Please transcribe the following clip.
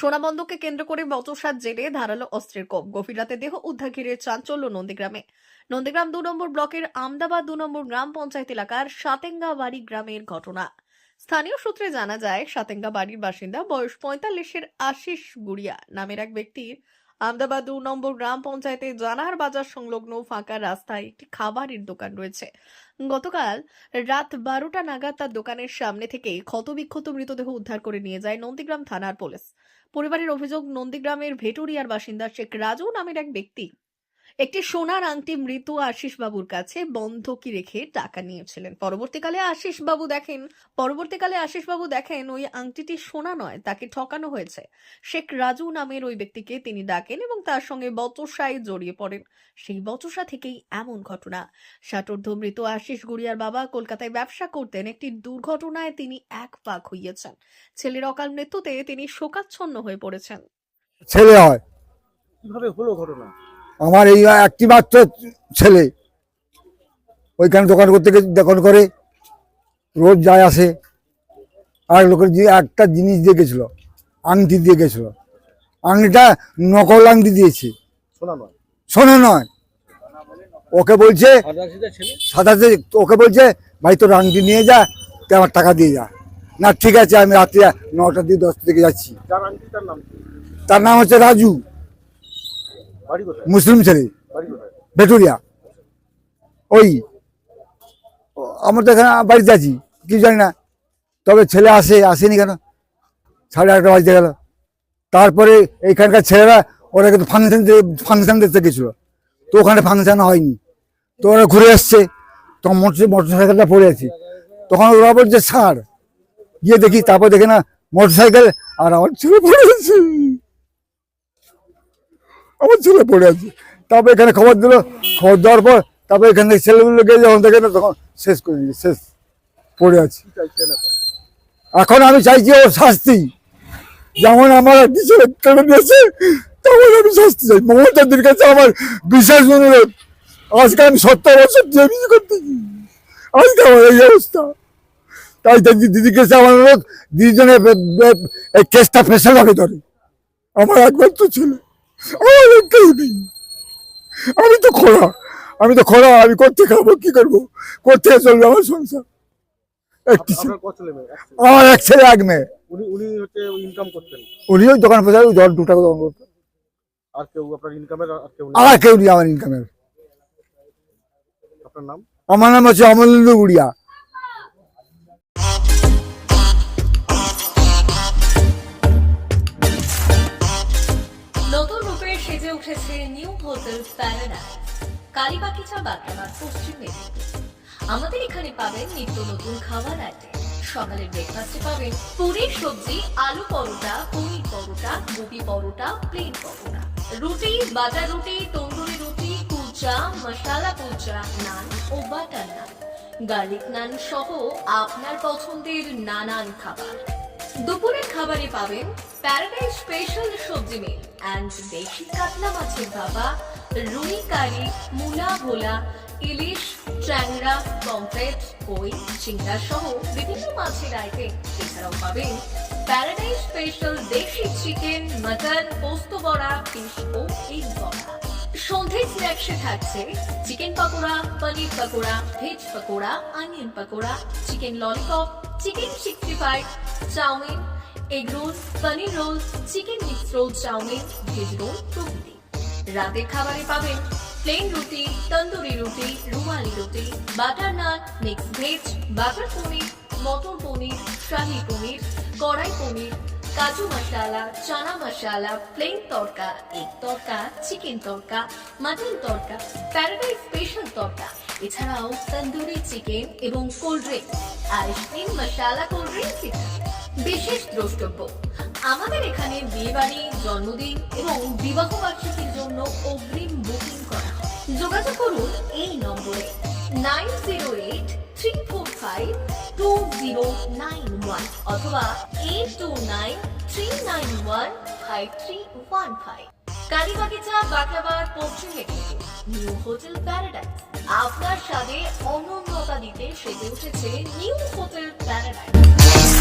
সোনাবন্দকে কেন্দ্র করে বচসার জেলে ধারালো অস্ত্রের কোপ। গভীর রাতে দেহ উদ্ধার ঘিরে চাঞ্চল্য নন্দীগ্রামে। নন্দীগ্রাম দু নম্বর ব্লকের আমদাবাদ দু নম্বর গ্রাম পঞ্চায়েত এলাকার সাতেঙ্গাবাড়ি গ্রামের ঘটনা। স্থানীয় সূত্রে জানা যায় সাতেঙ্গা বাড়ির বাসিন্দা বয়স পঁয়তাল্লিশের আশিস গুড়িয়া নামের এক ব্যক্তির আমদাবাদ দু নম্বর গ্রাম পঞ্চায়েতে জানার বাজার সংলগ্ন ফাঁকা রাস্তায় একটি খাবারের দোকান রয়েছে। গতকাল রাত বারোটা নাগাদ তার দোকানের সামনে থেকে ক্ষতবিক্ষত মৃতদেহ উদ্ধার করে নিয়ে যায় নন্দীগ্রাম থানার পুলিশ। পরিবারের অভিযোগ, নন্দীগ্রামের ভেটুরিয়ার বাসিন্দা শেখ রাজু নামের এক ব্যক্তি একটি সোনার আংটি মৃত আশিস বাবুর কাছে বন্ধকি রেখে টাকা নিয়েছিলেন। পরবর্তীকালে আশিস বাবু দেখেন পরবর্তীকালে আশিস বাবু দেখেন ওই আংটিটি সোনা নয় তাকে ঠকানো হয়েছে। শেখ রাজু নামের ওই ব্যক্তিকে তিনি ডাকেন এবং তার সঙ্গে বচসায় জড়িয়ে পড়েন। সেই বচসা থেকেই এমন ঘটনা। ষাটোর্ধ মৃত আশিস গুড়িয়ার বাবা কলকাতায় ব্যবসা করতেন। একটি দুর্ঘটনায় তিনি এক পাক হইয়েছেন ছেলের অকাল মৃত্যুতে তিনি শোকাচ্ছন্ন হয়ে পড়েছেন। ছেলে হয়। কীভাবে হলো ঘটনা? আমার এই একটি মাত্র ছেলে। ওইখানে দোকান করতে গেছে দোকান করে রোজ যায় আসে। আর লোকের যে একটা জিনিস দিয়ে গেছিল আংটি দিয়ে গেছিল। আংটিটা নকল আংটি দিয়েছে। শোনা নয়। শোনো নয়। ওকে বলছে সাদাতে ওকে বলছে ভাই তোর আংটি নিয়ে যা তুই আমার টাকা দিয়ে যা। না ঠিক আছে আমি রাত্রে নটা দিয়ে দশটা থেকে যাচ্ছি। তার নাম হচ্ছে রাজু। মুসলিম ছেলে। ভেটুরিয়া। ওই আমরা তো এখানে বাড়িতে আছি কিছু জানি না। তবে ছেলে আসে আসেনি কেন? সাড়ে আটটা বাজতে গেল। তারপরে এইখানকার ছেলেরা ওরা কিন্তু ফাংশন ফাংশন দেখতে গেছিল। তো ওখানে ফাংশন হয়নি। তো ওরা ঘুরে আসছে তখন মোটর মোটর সাইকেলটা পড়ে আছে। তখন ওরা বলছে সার গিয়ে দেখি। তারপর দেখে না মোটর সাইকেল আর আমার ছেলে পড়ে আছে। আমার ছেলে পড়ে আছে। তারপর এখানে খবর দিল। খবর দেওয়ার পর তারপর এখান থেকে ছেলেগুলো গিয়ে যখন দেখে না তখন শেষ করে দিয়েছে শেষ। পড়ে আছে। এখন আমি চাইছি ওর শাস্তি। যেমন আমার ছেলে কেড়ে দিয়েছে তেমন আমি শাস্তি চাই। মমতাদির কাছে আমার বিশেষ অনুরোধ, আজকে আমি সত্তর বছর জেমি করতেছি আজকে আমার এই অবস্থা। তাই দেখছি দিদির কাছে আমার অনুরোধ দিদিজনে এই কেসটা ফেসে লাগে ধরে। আমার একমাত্র ছেলে। আমার নেই। আমি তো খোলা আমি তো খোলা আমি করতে খাব কি করব? করতে চলবে আমার সংসার। একটি ছেলে। আমার এক ছেলে এক মেয়ে। উনি উনি হচ্ছে ইনকাম করতেন। উনি ওই দোকান পেশায় ওই দশ দু টাকা দোকান করতো। আর কেউ আপনার ইনকামের কেউ নেই? আর কেউ নেই আমার ইনকামের আপনার নাম? আমার নাম হচ্ছে অমলেন্দু গুড়িয়া। Hotel paradise Kalibagicha Paschim Medinipur. আমাদের এখানে পাবেন নিত্য নতুন খাবার আইটেম সকালের ব্রেকফাস্টে পাবেন পুরি সবজি, আলু পরোটা, পনির পরোটা, গোবি পরোটা প্লেন পরোটা। রুটি বাটার রুটি, তন্দুরি রুটি, কুলচা, মশালা কুলচা, নান ও বাটার নান। গার্লিক নান সহ আপনার পছন্দের নানান খাবার। দুপুরের খাবারে পাবেন প্যারাডাইস স্পেশাল সবজি মিল অ্যান্ড দেশি কাতলা মাছের ভাপা, রুই কারি, মুলা ভোলা, ইলিশ, ট্যাংরা, পমফ্রেট, কই, চিংড়া সহ বিভিন্ন মাছের আইটেম এছাড়াও পাবেন প্যারাডাইস স্পেশাল দেশি চিকেন মাটন পোস্ত বড়া ফিশ ও এগ বড়া। সন্ধে স্ন্যাক্সে থাকছে chicken pakora paneer pakora veg pakora onion pakora chicken lollipop chicken sixty five chow mein, egg roll, paneer roll, chicken mix roll, chow mein, veg roll প্রভৃতি। রাতের খাবারে পাবেন প্লেন রুটি, তন্দুরি রুটি, রুমালি রুটি butter naan mix veg butter paneer mutton paneer, shahi paneer, kadai paneer, কাজু masala, chana masala plain tadka egg tadka chicken tadka mutton tadka paradise special tadka এছাড়াও tandoori chicken এবং cold drink ice cream masala cold drinks বিশেষ দ্রষ্টব্য। আমাদের এখানে বিয়ে বাড়ি জন্মদিন এবং বিবাহ বার্ষিকীর জন্য অগ্রিম বুকিং করা যোগাযোগ করুন এই নম্বরে nine zero eight three four five two zero nine one অথবা eight two nine three nine one five three one five Kalibagicha Baklabad Paschim Medinipur, new hotel paradise আপনার স্বাদে অনন্যতা দিতে সেজে উঠেছে নিউ হোটেল প্যারাডাইস।